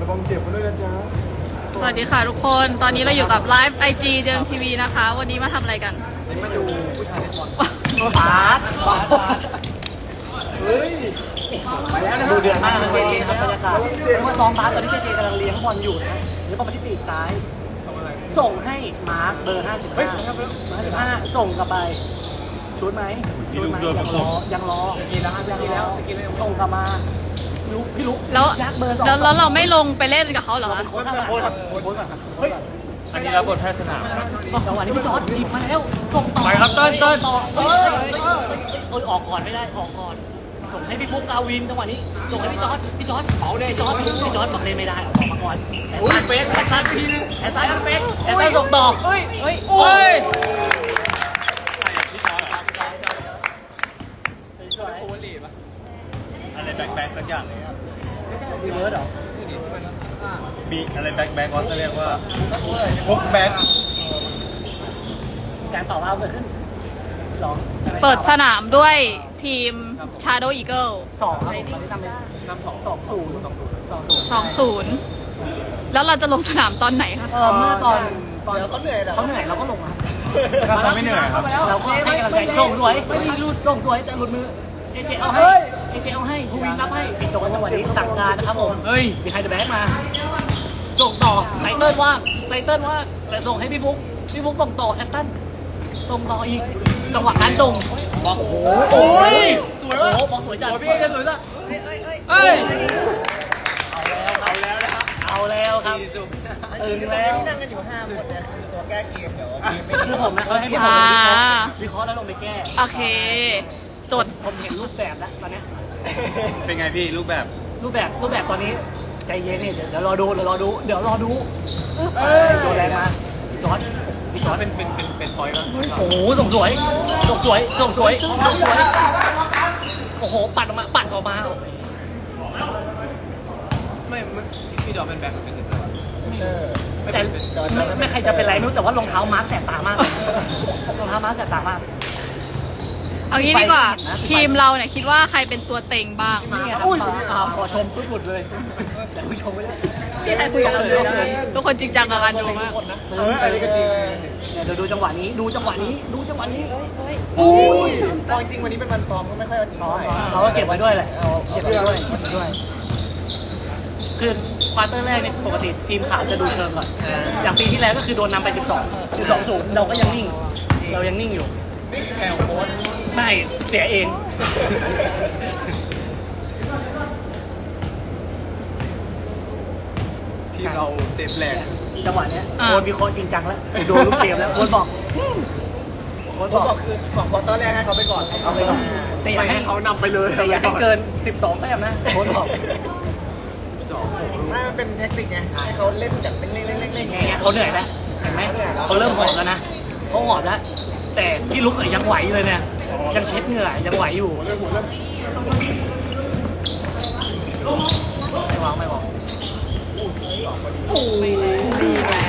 ระวังเจ็บกันด้วยนะจ๊ะสวัสดีค่ะทุกคน ตอนนี้เราอยู่กับไลฟ์ไอจีเดิมทีวีนะคะ วันนี้มาทำอะไรกันมาดูผู้ชายเล่นบอลปาดเฮ้ยไปแล้วนะดูเดือดมากนะเจเจครับบรรยากาศเมื่อซ้อมบาสตอนนี้เจเจกำลังเลี้ยงบอลอยู่นะเลี้ยงบอลมาที่ปีกซ้าย ส่งให้มาร์คเบอร์55เฮ้ย55ส่งกลับไปชุดไหมชุดไหมยังรอยังรอกินแล้วครับยังกินรแล้วอกินแล้วส่งกลับมาพี่ ลุกพี่ลุกแล้วยักษ์เบอร์สองแล้วแล้วเราไม่ลงไปเล่นกับเขาเหรอเราคะเป็นโค้ชครับโค้ชครับโค้ชก่อนครับเฮ้ยอันนี้รับบทแพทย์สนามจังหวะนี้พี่จอร์ดหยิบมาแล้วส่งต่อไปครับเติ้ลเติ้ลต่อเอ้ยเอ้ยเอ้ยเอ้ยออกก่อนไม่ได้ออกก่อนส่งให้พี่ฟุ๊กกาวินจังหวะนี้ส่งให้พี่จอร์ดพี่จอร์ดเผาได้จอร์ดพี่จอร์ดบอกเล่นไม่ได้ออกมาก่อนแอสตันเฟสแอสตันทีนึงแอสตันเฟสแอสตันส่งต่อเฮ้ยเฮ้ยโอ้ยสวย โอเวอร์ลีดปะอะไรแบ็คแบ็คสักอย่างเลยครับๆรีเวิร์สเหรอมีอะไรแบ็คแบ็คเขาจะเรียกว่าฮุกแบ็คการต่อว่าเกิดขึ้นสองเปิดสนามด้วยทีม Shadow Eagle สองครับผมตอนนี้นำเป็นนำสองสองศูนย์สองศูนย์2-0แล้วเราจะลงสนามตอนไหนคะเออเมื่อตอนตอนเขาเหนื่อยเขาเหนื่อยเราก็ลงครับครับไม่เหนื่อยครับเราก็ให้กำลังใจส่งสวยไม่มีรูดส่งสวยแต่หลุดมือเอเจเอาให้ เอเจเอาให้ภูวินรับให้ปิดโดนจังหวะนี้สั่งการนะครับผมเฮ้ยมีไฮเดอร์แบ็กมา ส่งต่อไตเติ้ลว่างไตเติ้ลว่างแต่ส่งให้พี่ฟุ๊กพี่ฟุ๊กส่งต่อแอสตันส่งต่ออีกจังหวะการตรงโอ้โหโอ้ยสวยโอ้โหบอลสวยจัดพี่จะสวยจัดเฮ้ยเอาแล้วครับเอาแล้วครับตื่นแล้วนั่งกันอยู่ห้าคนเนี่ยคือตัวแก้เกมเดี๋ยวคือผมนะเขาให้พี่ผมอ่าวิเคราะห์แล้วลงไปแก้โอเคจดผมเห็นรูปแบบแล้วตอนเนี้ย เป็นไงพี่รูปแบบรูปแบบรูปแบบตอนนี้ใจเย็นนี่เดี๋ยวเดี๋ยวรอดูเดี๋ยวรอดูเดี๋ยวรอดูอึ๊บโดนแรงมาพี่จอร์ดพี่จอร์ดเป็นเป็นเป็นเป็นพอยต์ป่ะโอ้โหส่งสวยส่งสวยส่งสวยส่งสวยโอ้โหปัดออกมาปัดออกมาไม่พี่ดอกเป็นแบ็คเป็นตัวแต่ไม่ไม่ใครจะเป็นไรไม่รู้แต่ว่ารองเท้ามาร์คแสบตามากรองเท้ามาร์คแสบตามาก เอางี้ดีกว่าทีมเราเนี่ยคิดว่าใครเป็นตัวเต็งบ้างนี่ไงครับอ่าพอชมปุ๊บหลุดเลยแต่ผู้ชมไม่ได้พี่ใครคุยกับเราด้วยทุกคนจริงจังกับการดูมากเอออันนี้ก็จริงเดี๋ยวดูจังหวะนี้ดูจังหวะนี้ดูจังหวะนี้อุ้ยตอนจริงวันนี้เป็นวันซ้อมก็ไม่ค่อยเอาจริงซ้อเท่ามไหร่เขาก็เก็บไว้ด้วยแหละเอาเก็บไว้ด้วยเก็บไว้ด้วยคือควอเตอร์แรกเนี่ยปกติทีมขาวจะดูเชิงก่อนอย่างปีที่แล้วก็คือโดนนำไป 12 12ศูนย์เราก็ยังนิ่ง เรายังนิ่งอยู่แถวโค้ด ไม่เสียเอง ทีมเราเซฟแรงจังหวะเนี้ยอ่าโค้ชวิเคราะห์จริงจังแล้วดูลูกเกมแล้วโค้ชบอกโค้ชเขาบบออกกคือสองควอเตอร์แรกให้เขาไปก่อนเอาไปก่อนแต่อย่าไม่ให้ให้เขานำไปเลยแต่อย่าให้เกิน 12แต้มนะโค้ชบอกสองไม่มันเป็นเทคนิคไงให้เขาเล่นแบบเป็นเล่นเล่นเล่นเล่นไงไงเขาเหนื่อยแล้วเห็นไหมเขาเริ่มหอบแล้วนะเขาหอบแล้วแต่พี่ลุกอะยังไหวอยู่เลยเนี่ย ยังเช็ดเหงื่อยังไหวอยู่ไม่วางไม่วางดีแหละ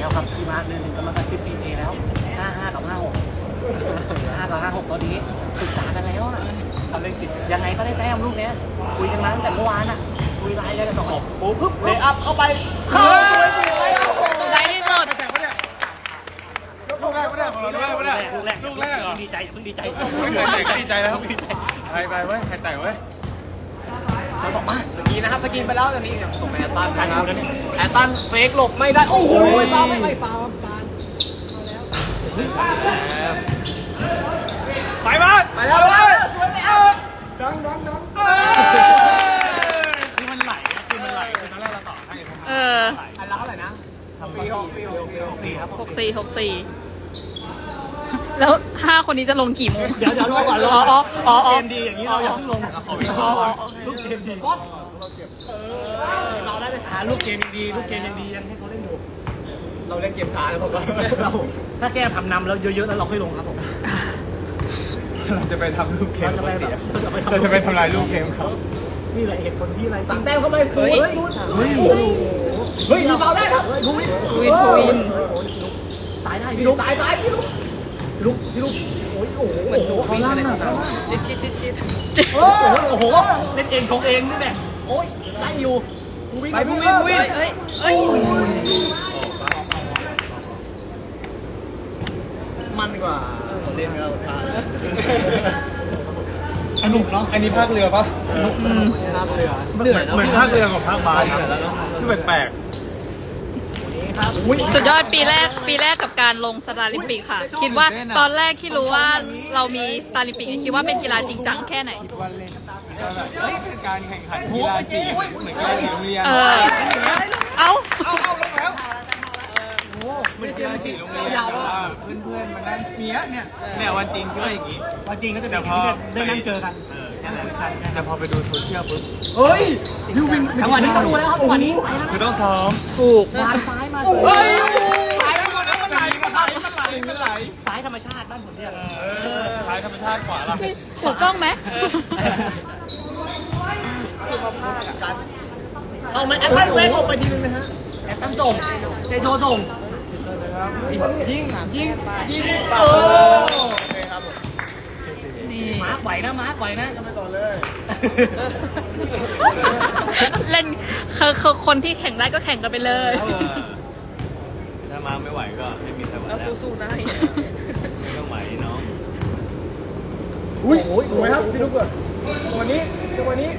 แล้วครับพี่มาร์คเดือนหนึ่งกำลังกระซิบพีเจแล้วห้าห้ากับห้าหกห้ากับห้าหกตอนนี้ปรึกษากันแล้วอะเขาเล่นติดยังไงก็ได้แต้มลูกเนี้ยคุยกันมาตั้งแต่เมื่อวานอะคุยไลน์กันแต่สองคนโอ้ปุ๊บเลยอัพเข้าไปเข้า ได้ที่สุด ลูกแรกไม่ได้ของเราลูกแร กไม่ได้ลูกแรกลูกแรกเหรอ ดีใจอย่าเพิ่งดีใจไม่เคยแต่งก็ดีใจแล้วไปไปเว้ยใครแต่งเว้ยเขาบอกมาสกีนะครับสกีไปแล้วตอนนี้ส่งแอตตันนะครับแอตตันเฟกหลบไม่ได้โอ้โหฟาวไม่ไม่ฟาวการไปบ้านไปแล้วไปแล้วสวยแล้วคือมันไหลคือมันไหลคือตอนแรกเราต่อให้เอออันละเท่าไหร่นะฟรีหกฟรีหกฟรีหกสี่ครับหกสี่หกสี่ แล้วห้าคนนี้จะลงกี่โมง เดี๋ยวเดี๋ยวรอก่อนรออ๋ออ๋ออ๋อ เกมดีอย่างนี้เราอย่าเพิ่งลงอ๋ออ๋อโอเคลูกเกมดีเราได้ไปหาลูกเกมยังดีลูกเกมยังดียังให้เขาเล่นอยู่ เราเล่นเกมช้าแล้วผมก็ถ้าแก้ทำนำแล้วเยอะๆแล้วเราค่อยลงครับผมเราจะไปทำลูกเกมเราจะไปเสียแบบเราจะไปทำลายลูกเกมเขานี่แหละเหตุผลที่อะไรสามแต้มเข้าไปเฮ้ยเฮ้ยเฮ้ยมีฟาวได้ครับลูกวินวินวินตายได้พี่ลูกตายตายพี่ลูก ลูกพี่ลูกโอ้ยโอ้โหเหมือนดูเขาลั่นอะโอ้โหเล่นเองชงเองนี่แหละโอ้ยไล่อยู่กูวิ่งไปกูวิ่งวิ่งวิ่งเอ้ยเอ้ยมันกว่าเล่นกับพาสนุกเนาะอันนี้ภาคเรือปะสนุกน้ำเรือเหนื่อยเหมือนภาคเรือของภาคบาสนะคือแปลกครับ สุดยอดปีแรกปีแรกกับการลงสตาร์ลิมปิกค่ะ คิดว่าตอนแรกที่รู้ว่าเรามีสตาร์ลิมปิกคิดว่าเป็นกีฬาจริงจังแค่ไหนๆวันเล่นก็แบบเฮ้ยเป็นการแข่งขันกีฬาจริงเหมือนกีฬาสีโรงเรียน เออ เอ้าเอา เอาลงแล้วเหมือนกีฬาสีโรงเรียนแต่ว่าเพื่อนๆมันนั่งเนี้ยเนี่ยเนี่ยวันจริงคืออย่างงี้วันจริงก็จะแต่เป็นพอได้นั่งเจอกันเออแค่นั้นแต่พอไปดูโซเชียลปุ๊บเฮ้ยยูวิ่งจังหวะนี้ต้องดูแล้วครับจังหวะนี้ไปแล้วคือต้องซ้อมถูกวานซ้ายมาเฮ้ยสายมันไหลมันไหลมันไหลมันไหลมันไหลซ้ายธรรมชาติบ้านผมเนี่ยเออสายธรรมชาติขวาล่ะถูกต้องไหมเอาไหมแอตตันเวกออกไปทีนึงนะฮะแอตตันส่งเจโทส่ง ยิงยิงยิงเออโอเคครับผมนี่มาร์คไหวนะมาร์คไหวนะไปต่อเลยเล่นคือคือคนที่แข่งได้ก็แข่งกันไปเลยถ้ามาไม่ไหวก็ให้มีสวัสดิ์สู้ๆนะไม่ต้องไหวน้องอุ้ยสวยครับพี่ลูกเกิดวันนี้วันนี้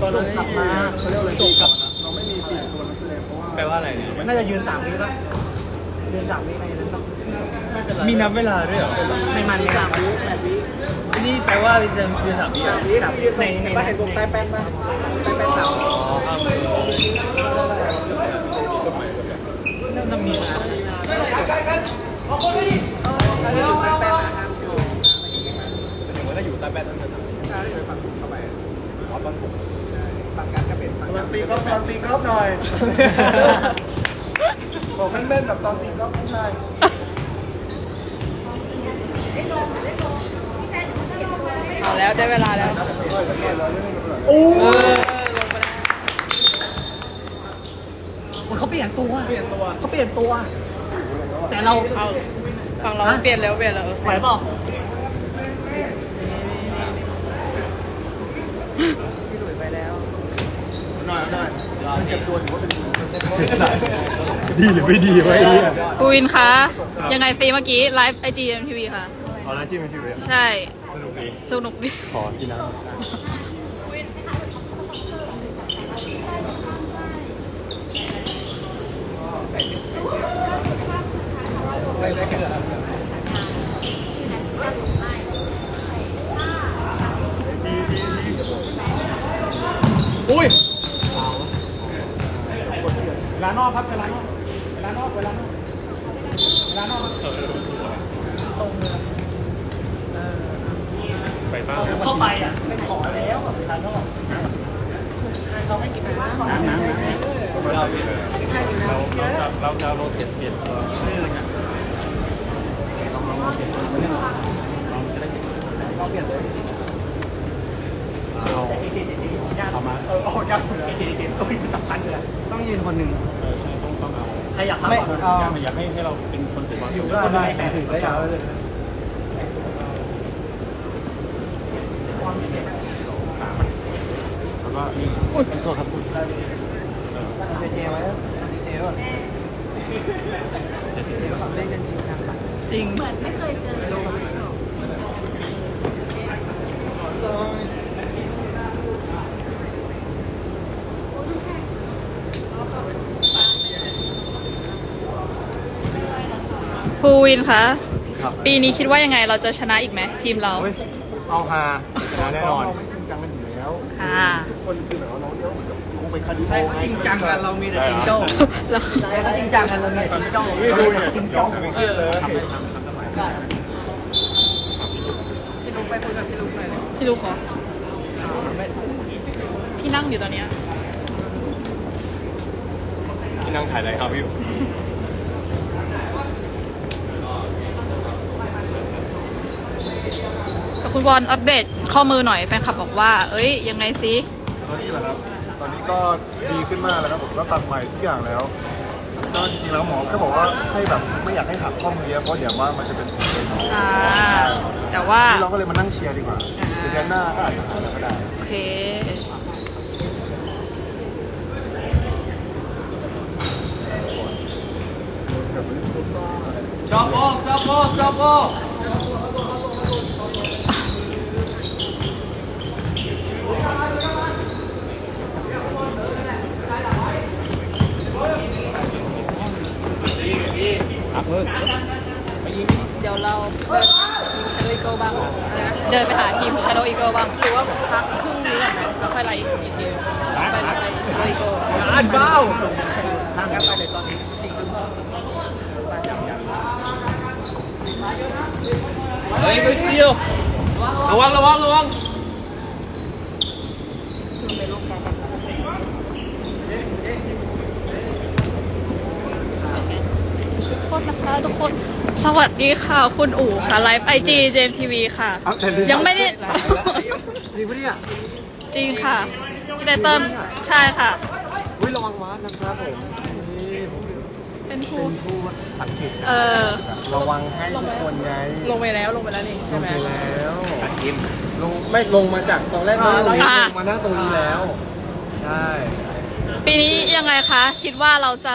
ตอนนั้นกลับมาเขาเรียกอะไรจบกับเราไม่มีปีกตัวนักแสดงเพราะว่าแปลว่าอะไรเนี่ยน่าจะยืนสามวิป่ะ ยืนสามวิในนั้นต้องไม่เป็นไรมีนับเวลาด้วยเหรอไม่มันสามวิแปดวิอันนี้แปลว่าจะยืนสามปีสามวิยืนในในบ้านเห็นวงใต้แป้นไหมใต้แป้นสามอ๋อครับน่ามีนะถ้าอยู่ใต้แป้นนั่นจะทำใช่ไปฟังเข้าไปอ๋อตอนผมฟังกันก็เป็นตอนตีก็ตอนตีก็หน่อย บอกเล่นๆแบบตอนตีก็ไม่ใช่เอาแล้วได้เวลาแล้วโอ้เออลงมาแล้วโอ้ยเขาเปลี่ยนตัวเปลี่ยนตัวเขาเปลี่ยนตัว แต่เราเอาฝั่งเราเปลี่ยนแล้วเปลี่ยนแล้วไหวเปล่าพี่หลุยไปแล้วหน่อยหน่อยเจ็บตัวถือว่าเป็น ดีหรือไม่ดีวะไอ้เนี่ยปูวินคะ ยังไงซีเมื่อกี้ไลฟ์ไอจีเอ็มทีวีค่ะ เอาแล้วจิ้มเป็นทีวีใช่ สนุกดีสนุกดี ขอกินน้ำอุ้ยเวลานอกครับเวลานอก เวลานอกเวลานอกเวลานอกไปบ้างเข้าไปอะเป็นขอแล้วอะเวลานอกน้ำน้ำน้ำเราเราจะเราจะโรเทตเปลี่ยนตัวชื่อกันลองลองโรเทตลองจะได้เห็นเราเปลี่ยนเลยเอาเอามาเออออกจากเอเจเจก็เป็นสำคัญเลยต้องยืนคนหนึ่งเออใช่ ใครอยากทำไม่ก่อนเอาอยากอยากให้ให้เราเป็นคนถือบอลอยู่ได้ได้แต่ถือได้ยาวเลยแล้วก็นี่โทษครับคุณเจไว้เจไว้เล่นกันจริงจังปะจริง ภูวินคะครับปีนี้คิดว่ายังไงเราจะชนะอีกไหมทีมเราเฮ้ยเอาฮาชนะแน่นอนเราไม่จริงจังกันอยู่แล้วค่ะคนคือแบบว่าน้องเดียวเหมือนกับคงเป็นคดีใช่เขาจริงจังกันเรามีแต่จริงโจ้แล้วใช่เขาจริงจังกันเลยเนี่ยจริงจ้องไม่ดูเนี่ยจริงจ้องเออเลยพี่ลุกไปคุยกับพี่ลุกหน่อยเลยพี่ลูกเหรอที่นั่งอยู่ตอนเนี้ยที่นั่งถ่ายอะไรครับพี่ ขอบ คุณบอลอัปเดตข้อมือหน่อยแฟนคลับบอกว่า เอ้ยยังไงซิตอนนี้เหรอครับ ตอนนี้ก็ดีขึ้นมากแล้วครับผมก็ตัดใหม่ทุกอย่างแล้วก็จริงๆแล้วหมอก็บอกว่าให้แบบไม่อยากให้ถักข้อมือเยอะเพราะเดี๋ยวว่ามันจะเป็นเป็นอ่าแต่ว่าเราก็เลยมานั่งเชียร์ดีกว่าเดี๋ยวเดือนหน้าก็อาจจะหาแล้วก็ได้โอเค Stop ball stop ball stop ball หักมือ เราเดิน Shadow Eagle บ้างเดินไปหาทีม Shadow Eagle บ้างหรือว่าพักครึ่งนี้ก่อนไหมแล้วค่อยไล่อีกทีไปไป Shadow Eagle อ่านเบ้าทางกันไปเลยตอนนี้สี่ทุ่มเฮ้ยไม่สตีลระวังระวังระวังทุกคนนะคะทุกคน สวัสดีค่ะ คุณอู๋ค่ะ ไลฟ์ไอจีเจมทีวีค่ะยังไม่ได้ จริงปะเนี่ยจริงค่ะพี่ไตเติ้ลใช่ค่ะอุ้ยระวังมาร์นะครับผมนี่ผมเป็นผู้ เป็นผู้สังเกตเออ ระวังให้ทุกคนไงลงไปแล้วลงไปแล้วนี่ลใช่งไหมไปแล้วลงไม่ลงมาจากตอนแรกอ่านั่งตรงนี้อ่าลงมานั่งตรงนี้แล้ว ใช่ปีนี้ยังไงคะ คิดว่าเราจะ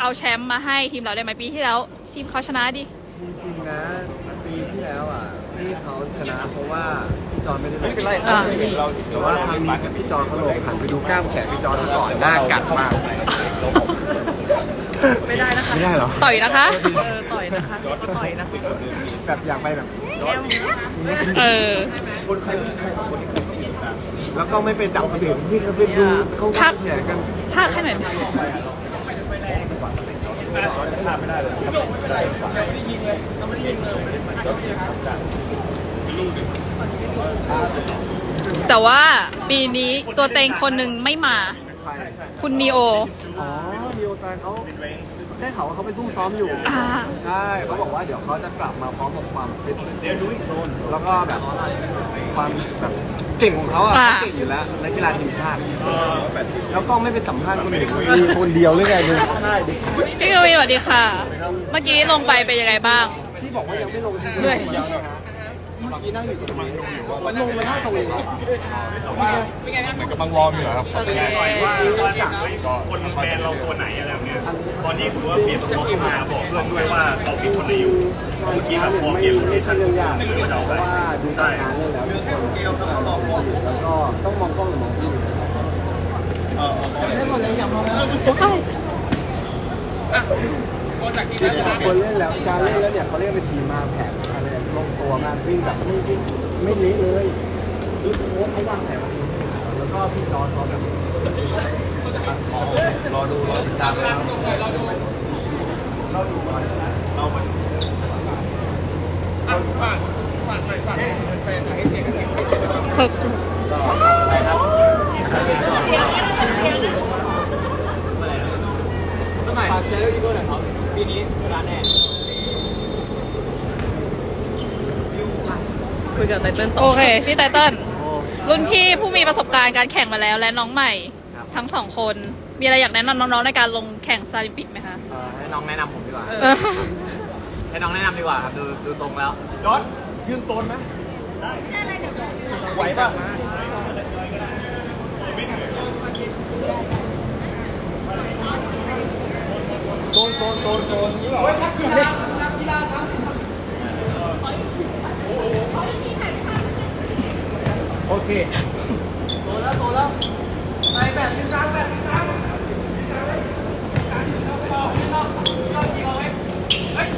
เอาแชมป์มาให้ทีมเราได้ไหมปีที่แล้ว ทีมเขาชนะดิจริงๆ นะ ปีที่แล้วอะที่เขาชนะเพราะว่าพี่จอนไม่ได้ไม่เป็นไรอ่าแต่ว่าทางนี้พี่จอนเขาลงหันไปดูกล้ามแขนพี่จอนก่อนหน้ากัดมาก ไม่ได้นะคะไม่ได้เหรอ ต่อยนะคะ เออต่อยนะคะก็ต่อยนะคะแบบอยากไปแบบเออ แล้วก็ไม่ไปจับคนอื่นที่เขาไปดูเขาพักเนี่ยกัน ภาคแค่ไหนอยดิ แต่ว่าปีนี้ตัวเต็งคนหนึ่งไม่มาใครคุณนีโอ อ๋อมีโอตาเขาได้ข่าวว่าเขาไปซุ่มซ้อมอยู่ อ่า ใช่เขาบอกว่าเดี๋ยวเขาจะกลับมาพร้อมกับความฟิตแล้วก็แบบความแบบ เก่งของเขาอะอ่าเขาเก่งอยู่แล้วในกีฬาทีมชาติ แล้วก็ไม่ไปสัมภาษณ์คนอื่นมีคนเดียวหรือไงมึงใช่ดิพี่กวินสวัสดีค่ะ เมื่อกี้ลงไปเป็นยังไงบ้าง ที่บอกว่ายังไม่ลงเหนื่อยเมื่อกี้นั่งอยู่ตรงนี้มันลงมาหน้าตรงนี้เหมือนกับบางวอร์มอยู่ครับโอเคว่าว่าจากคนแบรนด์เราตัวไหนอะไรแบบเนี้ยตอนนี้ถือว่าเปลี่ยนตัวเข้ามาบอกเพื่อนด้วยว่าเราผิดคนไหนอยู่ เมื่อกี้แบบพอเปลี่ยนโลเคชั่นเรื่องยากเพราะว่าดูจากงานเล่นแล้วเรื่องเดียวต้องลองแล้วก็ต้องมองกล้องหรือมองพี่คนเล่นแล้วการเล่นแล้วเนี่ยเขาเรียกเป็นทีมมาแผนอะไรลงตัวมากวิ่งแบบไม่วิ่งไม่เละเลยคือโค้ชเขาวางแผนแล้วก็พี่จอร์จเขาแบบรอดูรอติดตามเลยรอดูราดูเรามัน ฝากเชียร์ด้วยอีโก้หน่อยครับปีนี้ชนะแน่คุยกับไตเติ้ลต่โอเคพี่ไตเติ้ลรุ่นพี่ผู้มีประสบการณ์การแข่งมาแล้วและน้องใหม่ ทั้งสองคน มีอะไรอยากแนะนำน้องๆในการลงแข่งซาลิมปิกไหมคะเออให้น้องแนะนำผมดีกว่า ให้น้องแนะนำดีกว่าครับดูดูทรงแล้ว จอร์จยืนโซนไหมไหวป่ะโซนโซนโซนโซนนี่หรอโอเค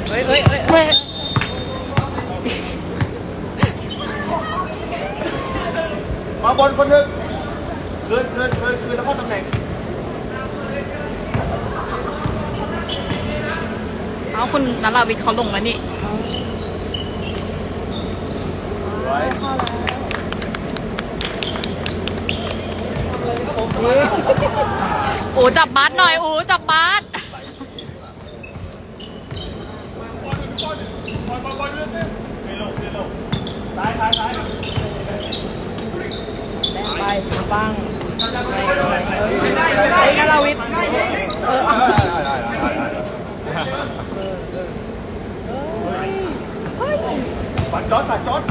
เฮ้ยเฮ้ยเฮ้ยมาบอลคนหนึ่งคืนคืนคืนคืนแล้วเข้าตำแหน่งเอาคุณนัลาวิทย์เขาลงแล้วนี่อูจับบาสหน่อยอูจับบาส ไปบ้างไม่ได้ไม่ได้นาราวิทย์เออเอาเออเออเฮ้ยปัดจอดปัดจอด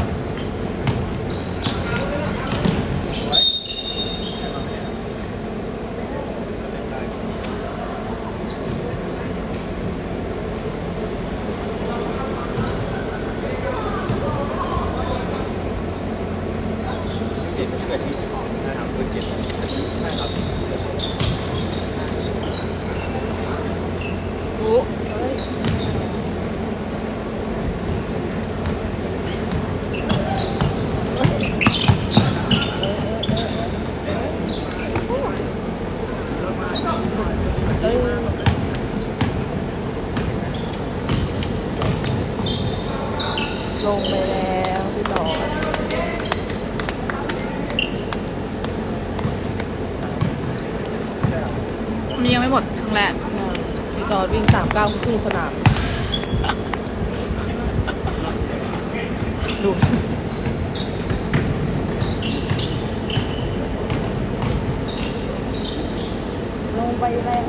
โอ้ เอ้ยลงไปแล้วพี่ต่อ นี่ยัง ไม่หมดครึ่งแรกพี่จอร์ดวิ่งสามเก้าครึ่งสนาม ดูลงไปแล้ว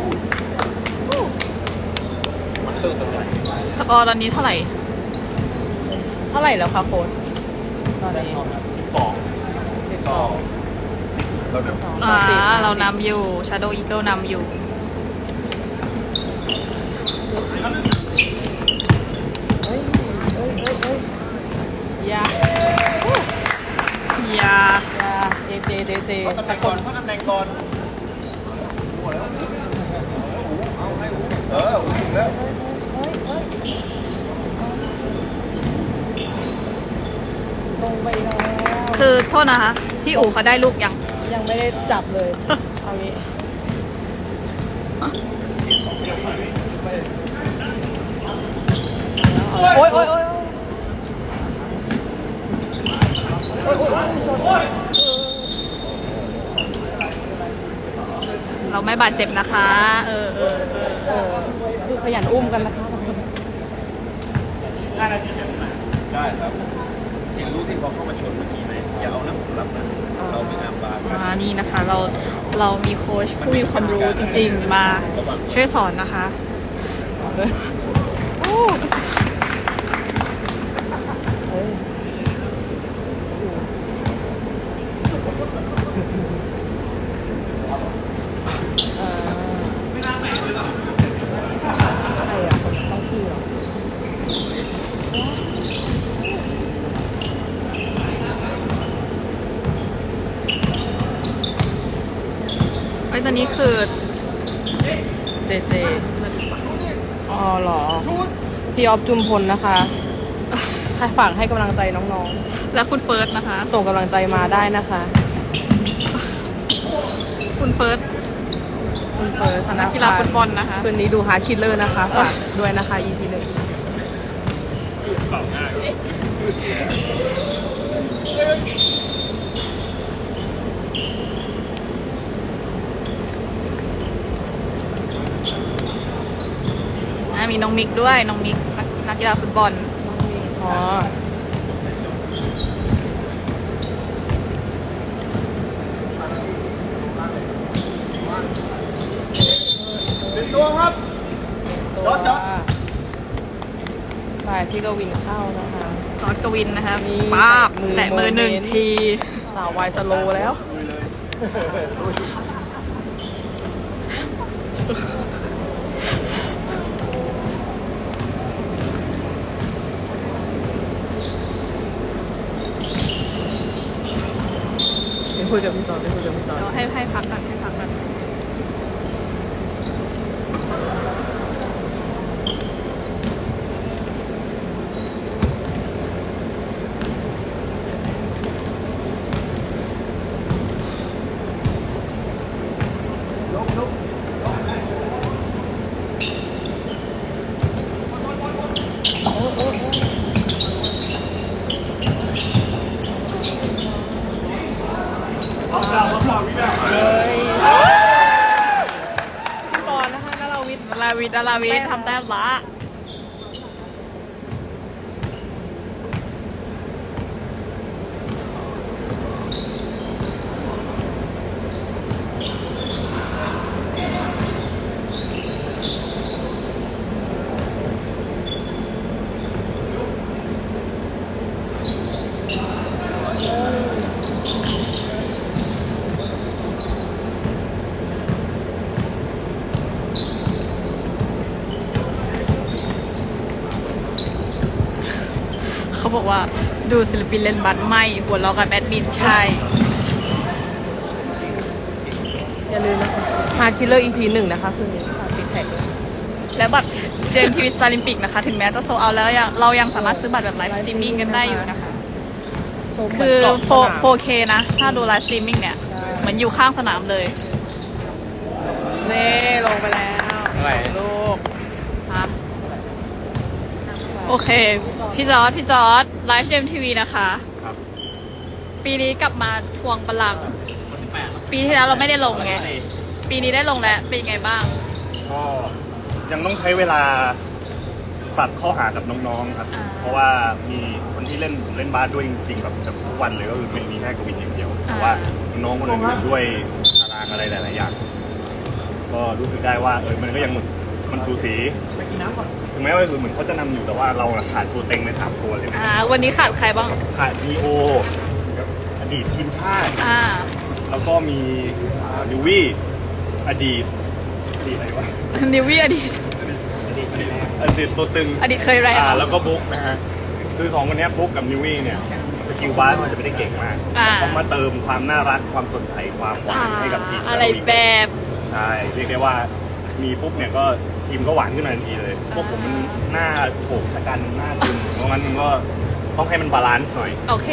สกอร์ตอนนี้เท่าไหร่ เท่าไหร่แล้วคะโค้ดตอนนี้สองสิบสองเราเดี๋ยวอ่าเรานำอยู่ Shadow Eagle นำอยู่ เฮ้ยเฮ้ยเฮ้ยเฮ้ยอยา อย่า อยาเจ เจเจเจเขาตำแหน่งก่อนเขาตำแหน่งก่อนเอาให้หูเออหูถึงแล้วลงไปแล้วคือโทษนะคะ พี่อู๋เขาได้ลูกยัง ยังไม่ได้จับเลยเอางี้โอ๊ยโอ๊ยโอ๊ยโอ๊ยโอ๊ยโอ๊ยโอ๊ยชน เราไม่บาดเจ็บนะคะ เออเออเออเออคือขยันอุ้มกันนะคะได้ครับเห็นรู้ที่เขาเข้ามาชนเมื่อกี้ไหมอย่าเอาน้ำผมรับนะเราไม่น้ำบาดอ่านี่นะคะ เราเรามีโค้ชผู้มีความรู้จริงๆมาช่วยสอนนะคะโอ้เฮ้ยเอ่อใครอะคนต้องพี่เหรอ ไอ้ยตอนนี้คือ เจเจอ๋อเหรอ พี่ออฟจุมพลนะคะ ให้ฝากให้กำลังใจน้องและคุณเฟิร์สนะคะ ๆ ส่งกำลังใจมาได้นะคะ คุณเฟิร์ส คุณเฟิร์สธนักกีฬาฟุตบอลนะคะ คืนนี้ดูฮาร์ดคิลเลอร์นะคะฝากด้วยนะคะ EP หนึ่ง มีน้องมิกด้วย น้องมิกนักนักกีฬาฟุตบอล อ๋อ เป็นตัวครับ ตัวจอดไปพี่กวินเข้านะคะ จอร์ดกวินนะคะนี่ป้าบแตะแตะมืมืออหนึ่งโมเมนต์ ที สาววายสโลว์แล้ว ไปคุยกับพี่จอร์ดไปคุยกับพี่จอร์ด เดี๋ยวให้ให้พักกันให้พักกัน เลยพี่บอลนะคะนาราวิทย์ ดาราวิทย์ดาราวิทย์ทำแต้มละ บอกว่า ดูศิลปินเล่นบัสไม่หัวเราะกับแอดมินใช่ อย่าลืมนะคะฮาร์คิลเลอร์ EP หนึ่งนะคะคืนนี้ฝากติดแท็กด้วยและบัตรเจมทีวีสตาร์ลิมปิกนะคะ ถึงแม้จะโซเอาแล้วยังเรายังสามารถซื้อบัตรแบบไลฟ์สตรีมมิ่งกันได้อยู่นะคะ ชมเหมืคืนอเกาะสนาม 4K นะ ถ้าดูไลฟ์สตรีมมิ่งเนี่ย เหมือนอยู่ข้างสนามเลยเน่ลงไปแล้วอะไร ลูก ฮะโอเค พี่จอร์ดพี่จอร์ดไลฟ์เจมทีวีนะคะ ครับปีนี้กลับมาทวงบัลลังก์ปีที่แล้วเราไม่ได้ลงไง ปีนี้ได้ลงแล้ว เป็นยังไงบ้าง ก็ยังต้องใช้เวลาปรับเข้าหากับน้องๆครับ อ่า เพราะว่ามีคนที่เล่นผมเล่นบาสด้วยจริงๆแบบแบบทุกวันเลยก็คือเป็นมีแค่กวินอย่างเดียวแต่ว่าน้องคนอื่นๆด้วยตารางอะไรหลายๆอย่าง ก็รู้สึกได้ว่าเออมันก็ยังมันสูสี ถึงแม้ว่าคือเหมือนเขาจะนำอยู่แต่ว่าเราขาดตัวเต็งไปสามตัวเลยนะอ่าวันนี้ขาดใครบ้างขาดดีโออดีตทีมชาติ อ่าแล้วก็มีนิววี่อดีตอดีตอะไรวะนิววี่อดีตอดีต อดีตตัวตึงอดีตเคยแรง อ่าแล้วก็บุ๊กนะฮะคือสองคนเนี้ยบุ๊กกับนิววี่เนี่ยสกิลบาสมันจะไม่ได้เก่งมากอ่า ต้องมาเติมความน่ารักความสดใสความหวานให้กับทีมอะไรแบบ ใช่เรียกได้ว่ามีปุ๊บเนี่ยก็ ทีมก็หวานขึ้นมาทันทีเลย พวกผมมันหน้าโขกชะกันหน้าตึงเพราะงั้นมันก็ต้องให้มันบาลานซ์หน่อย โอเค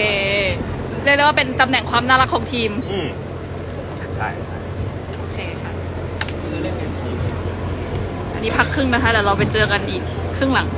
เรียกได้ว่าเป็นตำแหน่งความน่ารักของทีม อืมใช่ใช่โอเคค่ะ อันนี้พักครึ่งนะคะเดี๋ยวเราไปเจอกันอีกครึ่งหลัง